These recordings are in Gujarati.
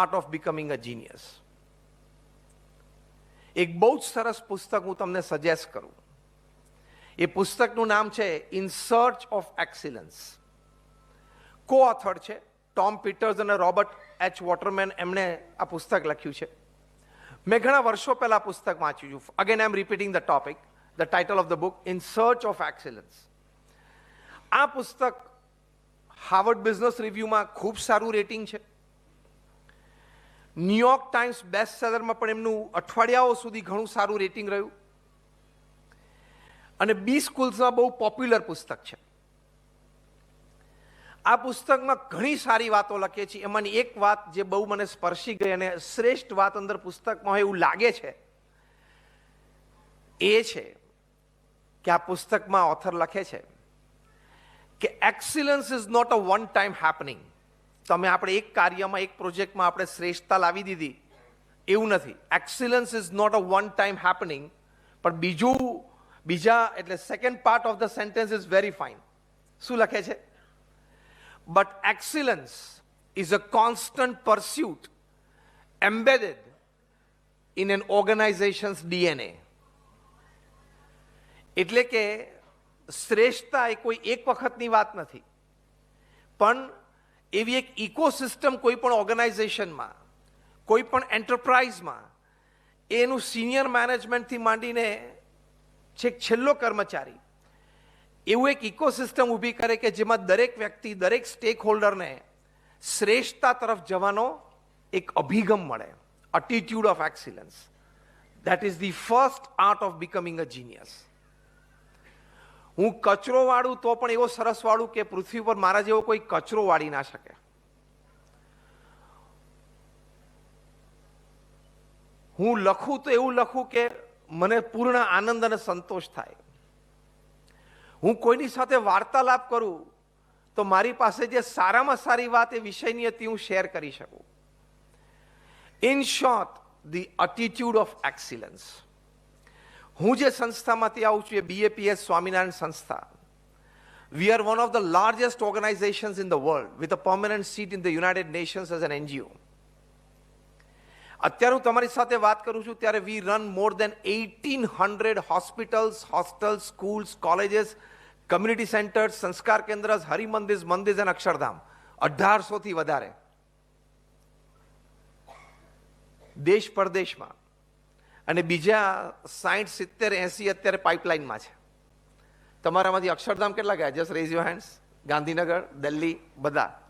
Art of becoming a genius એક બહુ જ સરસ પુસ્તક હું તમને સજેસ્ટ કરું. એ પુસ્તકનું નામ છે in search of excellence co author છે ટોમ પીટર્સ અને રોબર્ટ એચ વોટરમેન એમણે આ પુસ્તક લખ્યું છે. મેં ઘણા વર્ષો પહેલાં પુસ્તક વાંચ્યું છું. Again I am repeating the topic the title of the book in search of excellence આ પુસ્તક હાર્વર્ડ બિઝનેસ રિવ્યુમાં ખૂબ સારું રેટિંગ છે. ન્યુયોર્ક ટાઈમ્સ બેસ્ટ સેલરમાં પણ એમનું અઠવાડિયાઓ સુધી ઘણું સારું રેટિંગ રહ્યું. અને બી સ્કૂલ્સમાં બહુ પોપ્યુલર પુસ્તક છે. આ પુસ્તકમાં ઘણી સારી વાતો લખે છે. એમાંની એક વાત જે બહુ મને સ્પર્શી ગઈ અને શ્રેષ્ઠ વાત અંદર પુસ્તકમાં હોય એવું લાગે છે, એ છે કે આ પુસ્તકમાં ઓથર લખે છે કે excellence is not a one time happening તમે આપણે એક કાર્યમાં, એક પ્રોજેક્ટમાં આપણે શ્રેષ્ઠતા લાવી દીધી. એવું નથી. Excellence is not a one time happening પણ બીજું, બીજા, એટલે second part of the sentence is very fine શું લખે છે? But excellence is a constant pursuit embedded in an organization's DNA એટલે કે શ્રેષ્ઠતા એ કોઈ એક વખતની વાત નથી. પણ એવી એક ઇકોસિસ્ટમ કોઈ પણ ઓર્ગેનાઇઝેશનમાં કોઈ પણ એન્ટરપ્રાઇઝમાં એનું સિનિયર મેનેજમેન્ટથી માંડીને છેક છેલ્લો કર્મચારી, એવું એક ઇકોસિસ્ટમ ઊભી કરે કે જેમાં દરેક વ્યક્તિ, દરેક સ્ટેક હોલ્ડરને શ્રેષ્ઠતા તરફ જવાનો એક અભિગમ મળે attitude of excellence that is the first art of becoming a genius હું કચરો વાળું તો પણ એવો સરસ વાળું કે પૃથ્વી પર મારા જેવો કોઈ કચરો વાળી ના શકે. હું લખું તો એવું લખું કે મને પૂર્ણ આનંદ અને સંતોષ થાય. હું કોઈની સાથે વાર્તાલાપ કરું તો મારી પાસે જે સારામાં સારી વાત એ વિષયની હતી હું શેર કરી શકું. In short the attitude of excellence હું જે સંસ્થામાંથી આવું છું એ બીએપીએસ સ્વામિનારાયણ સંસ્થા. We are one of the largest organizations in the world with a permanent seat in the United Nations as an NGO અત્યારે હું તમારી સાથે વાત કરું છું, ત્યારે we run more than eighteen hundred hospitals hostels schools colleges community centres Sanskar Kendra Harimandir મંદિર અને અક્ષરધામ અઢારસોથી વધારે. દેશ પરદેશમાં. અને બીજા સાઠ સિત્તેર, એંસી અત્યારે પાઇપલાઇનમાં છે. તમારામાંથી અક્ષરધામ કેટલા ગયા? Just raise you hands Gandhinagar, Delhi, બધા.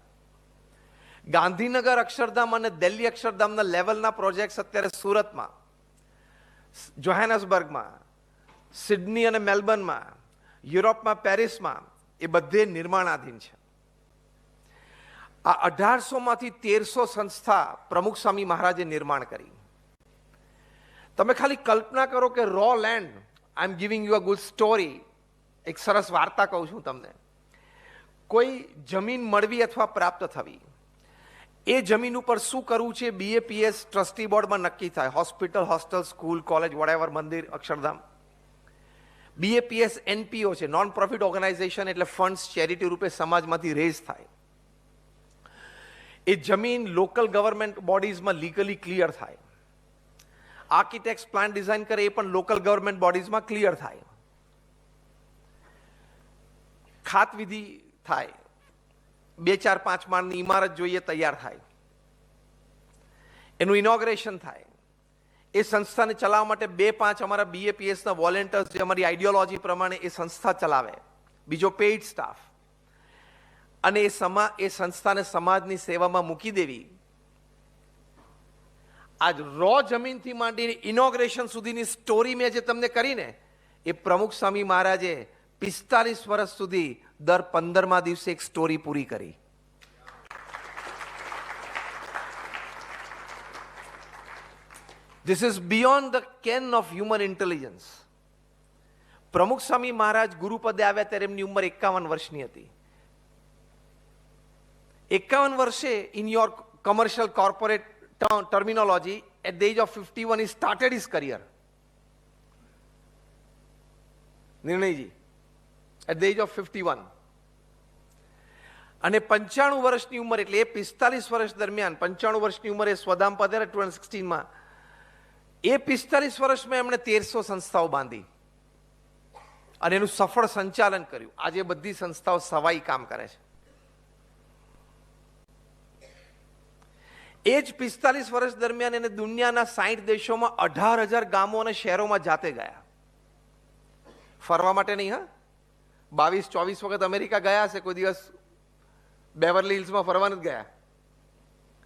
ગાંધીનગર અક્ષરધામ અને દિલ્હી અક્ષરધામના લેવલના પ્રોજેક્ટ્સ અત્યારે સુરતમાં, જોહેનસબર્ગમાં, સિડની અને મેલબર્નમાં, યુરોપમાં, પેરિસમાં એ બધે નિર્માણાધીન છે. આ અઢારસોમાંથી તેરસો સંસ્થા પ્રમુખ સ્વામી મહારાજે નિર્માણ કરી. તમે ખાલી કલ્પના કરો કે રો land I am giving you a good story એક સરસ વાર્તા કહું છું તમને. કોઈ જમીન મળવી અથવા પ્રાપ્ત થવી, એ જમીન ઉપર શું કરવું છે બીએપીએસ ટ્રસ્ટી બોર્ડમાં નક્કી થાય. હોસ્પિટલ હોસ્ટેલ સ્કૂલ કોલેજ વડેવર મંદિર, અક્ષરધામ. બીએપીએસ એનપીઓ છે નોન પ્રોફિટ ઓર્ગેનાઇઝેશન એટલે ફંડ્સ ચેરિટી રૂપે સમાજમાંથી રેઝ થાય. એ જમીન લોકલ ગવર્મેન્ટ બોડીઝમાં લીગલી ક્લિયર થાય. આર્કિટેક્ટ પ્લાન ડિઝાઇન કરે એ પણ લોકલ ગવર્મેન્ટ બોડીઝમાં ક્લિયર થાય. ખાત વિધિ થાય. બે ચાર પાંચ માળની ઇમારત જોઈએ તૈયાર થાય. એનું ઇનોગ્રેશન થાય. એ સંસ્થાને ચલાવવા માટે બે પાંચ અમારા બીએપીએસના વોલેન્ટિયર્સ જે અમારી આઈડિયોલોજી પ્રમાણે એ સંસ્થા ચલાવે. બીજો પેઇડ સ્ટાફ અને એ સમા એ સંસ્થાને સમાજની સેવામાં મૂકી દેવી. આજ રો જમીનથી માંડીને ઇનોગ્રેશન સુધીની સ્ટોરી મેં જે તમને કરીને, એ પ્રમુખ સ્વામી મહારાજે પિસ્તાલીસ વર્ષ સુધી દર પંદરમા દિવસે એક સ્ટોરી પૂરી કરી. This is beyond the ken of human intelligence Pramukh Swami Maharaj ગુરુપદે આવ્યા ત્યારે એમની ઉંમર એકાવન વર્ષની હતી. એકાવન વર્ષે in your commercial corporate terminology at the age of fifty one started his career નિર્ણયજી at the age of fifty one અને પંચાણું વર્ષની ઉંમર એટલે એ પિસ્તાલીસ વર્ષ દરમિયાન, પંચાણું વર્ષની ઉંમરે સ્વધામ પધારે ટુ થાઉઝન્ડ સિક્સટીનમાં એ પિસ્તાલીસ વર્ષમાં એમણે તેરસો સંસ્થાઓ બાંધી. અને એનું સફળ સંચાલન કર્યું. આજે બધી સંસ્થાઓ સવાઈ કામ કરે છે. એ જ પિસ્તાલીસ વર્ષ દરમિયાન એને દુનિયાના સાઠ દેશોમાં અઢાર હજાર ગામો અને શહેરોમાં જાતે ગયા. ફરવા માટે નહીં, હા? બાવીસ, ચોવીસ વખત અમેરિકા ગયા હશે, કોઈ દિવસ બેવરલી હિલ્સમાં ફરવા નથી ગયા.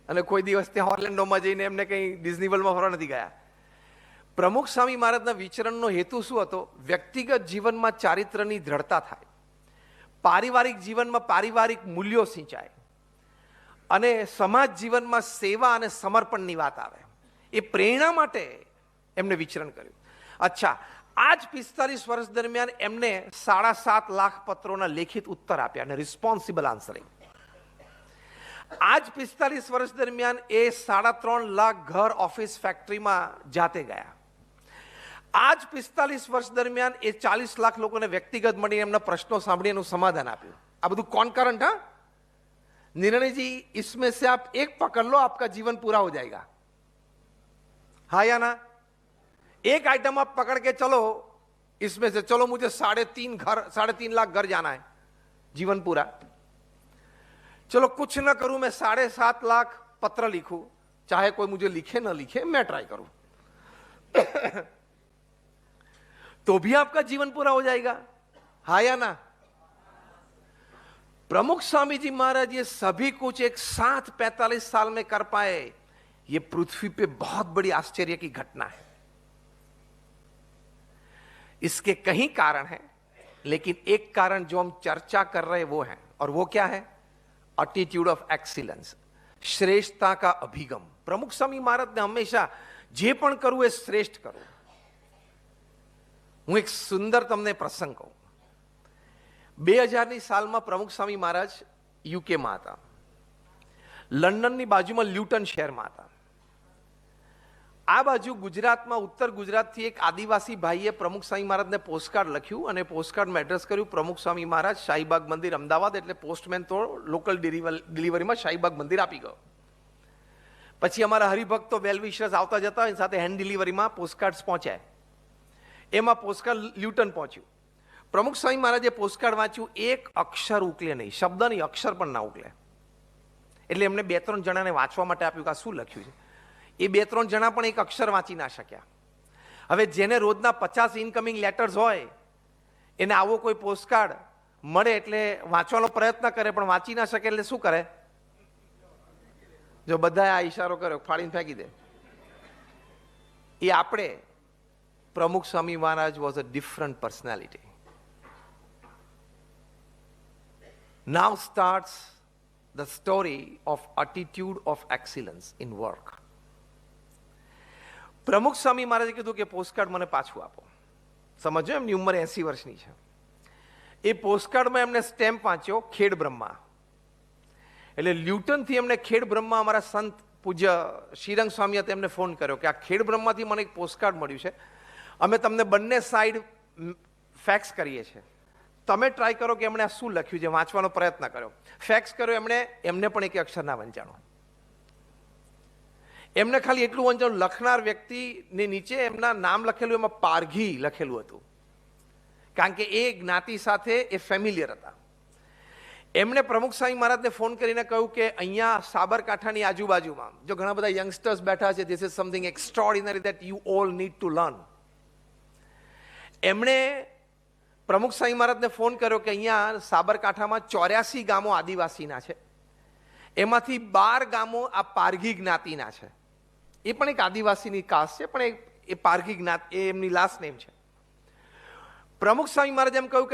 અને કોઈ દિવસ ત્યાં ઓર્લેન્ડોમાં જઈને એમને કંઈ ડિઝની વર્લ્ડમાં ફરવા નથી ગયા. પ્રમુખ સ્વામી મહારાજના વિચરણનો હેતુ શું હતો? વ્યક્તિગત જીવનમાં ચારિત્રની દ્રઢતા થાય. પારિવારિક જીવનમાં પારિવારિક મૂલ્યો સિંચાય. અને સમાજ જીવનમાં સેવા અને સમર્પણની વાત આવે. એ પ્રેરણા માટે એમને વિચરણ કર્યું. અચ્છા આ જ પિસ્તાલીસ વર્ષ દરમિયાન એમને સાડા સાત લાખ પત્રોના લેખિત ઉત્તર આપ્યા અને રિસ્પોન્સિબલ આન્સરિંગ આ જ પિસ્તાલીસ વર્ષ દરમિયાન એ સાડા ત્રણ લાખ ઘર ઓફિસ ફેક્ટરીમાં જાતે ગયા. આ જ પિસ્તાલીસ વર્ષ દરમિયાન એ ચાલીસ લાખ લોકોને વ્યક્તિગત મળીને એમના પ્રશ્નો સાંભળી એનું સમાધાન આપ્યું. આ બધું કોન્કરન્ટ હા? निर्णय जी, इसमें से आप एक पकड़ लो, आपका जीवन पूरा हो जाएगा। हाँ या ना? एक आइटम आप पकड़ के चलो, इसमें से चलो, मुझे साढ़े तीन घर, साढ़े तीन लाख घर जाना है। जीवन पूरा। चलो, कुछ ना करूँ, मैं साढ़े सात लाख पत्र लिखूं। चाहे कोई मुझे लिखे, ना लिखे, मैं ट्राई करूँ। तो भी आपका जीवन पूरा हो जाएगा। हा या ना? प्रमुख स्वामी जी महाराज ये सभी कुछ एक साथ पैतालीस साल में कर पाए ये पृथ्वी पे बहुत बड़ी आश्चर्य की घटना है इसके कई कारण हैं लेकिन एक कारण जो हम चर्चा कर रहे हैं वो है और वो क्या है एटीट्यूड ऑफ एक्सीलेंस શ્રેષ્ઠતા કા અભિગમ પ્રમુખ સ્વામી મહારાજને હંમેશા જે પણ કરવું એ શ્રેષ્ઠ કરવું હું એક સુંદર તમને પ્રસંગ કહું બે હજારની સાલમાં પ્રમુખ સ્વામી મહારાજ યુકેમાં હતા. લંડનની બાજુમાં લ્યુટન શહેરમાં હતા. આ બાજુ ગુજરાતમાં, ઉત્તર ગુજરાતથી એક આદિવાસી ભાઈએ પ્રમુખ સ્વામી મહારાજને પોસ્ટકાર્ડ લખ્યું અને પોસ્ટકાર્ડમાં એડ્રેસ કર્યું પ્રમુખ સ્વામી મહારાજ શાહીબાગ મંદિર અમદાવાદ એટલે પોસ્ટમેન તો લોકલ ડિલિવરીમાં શાહીબાગ મંદિર આપી ગયો. પછી અમારા હરિભક્તો વેલવિશર્સ આવતા જતા એની સાથે હેન્ડ ડિલિવરીમાં પોસ્ટકાર્ડ્સ પહોંચ્યા. એમાં પોસ્ટકાર્ડ લ્યુટન પહોંચ્યું. પ્રમુખ સ્વામી મહારાજે પોસ્ટકાર્ડ વાંચ્યું, એક અક્ષર ઉકલે નહીં. શબ્દ નહીં અક્ષર પણ ના ઉકલે. એટલે એમને બે ત્રણ જણાને વાંચવા માટે આપ્યું કે શું લખ્યું છે? એ બે ત્રણ જણા પણ એક અક્ષર વાંચી ના શક્યા. હવે જેને રોજના પચાસ ઇનકમિંગ લેટર્સ હોય, એને આવો કોઈ પોસ્ટકાર્ડ મળે એટલે વાંચવાનો પ્રયત્ન કરે, પણ વાંચી ના શકે એટલે શું કરે? જો બધાએ આ ઈશારો કર્યો, ફાડીને ફેંકી દે. એ આપણે, Pramukh Swami Maharaj was a different personality Now starts the story of attitude of excellence in work. પ્રમુખ સ્વામી મહારાજે કીધું કે પોસ્ટકાર્ડ મને પાછું આપો. સમજો એમની ઉંમર એસી વર્ષની છે. એ પોસ્ટકાર્ડમાં એમને સ્ટેમ્પ વાંચ્યો, ખેડ બ્રહ્મા. એટલે લ્યુટનથી એમને ખેડ બ્રહ્મા અમારા સંત પૂજ્ય શ્રીરંગ સ્વામી હતા, એમને ફોન કર્યો કે આ ખેડ બ્રહ્માથી મને એક પોસ્ટકાર્ડ મળ્યું છે. અમે તમને બંને સાઈડ ફેક્સ કરીએ છીએ. તમે ટ્રાય કરો કે એમણે આ શું લખ્યું છે? વાંચવાનો પ્રયત્ન કર્યો. ફેક્સ કર્યો, એમણે, એમને પણ એક અક્ષર ના વંચાણો. એમને ખાલી એટલું વંચાણું, લખનાર વ્યક્તિની નીચે એમના નામ લખેલું, એમાં પારઘી લખેલું હતું. કારણ કે એ જ્ઞાતિ સાથે એ ફેમિલિયર હતા. એમણે પ્રમુખ સ્વામી મહારાજને ફોન કરીને કહ્યું કે અહીંયા સાબરકાંઠાની આજુબાજુમાં, જો ઘણા બધા યંગસ્ટર્સ બેઠા છે this is something extraordinary that you all need to learn એમણે પ્રમુખ સ્વામી મહારાજને ફોન કર્યો કે અહીંયા સાબરકાંઠામાં ચોર્યાસી ગામો આદિવાસીના છે. એમાંથી બાર ગામો આ પારઘી જ્ઞાતિના છે. એ પણ એક આદિવાસીની કાસ્ટ છે, પણ એ પારઘી જ્ઞાત એ એમની લાસ્ટ નેમ છે. પ્રમુખ સ્વામી મહારાજ એમ કહ્યું કે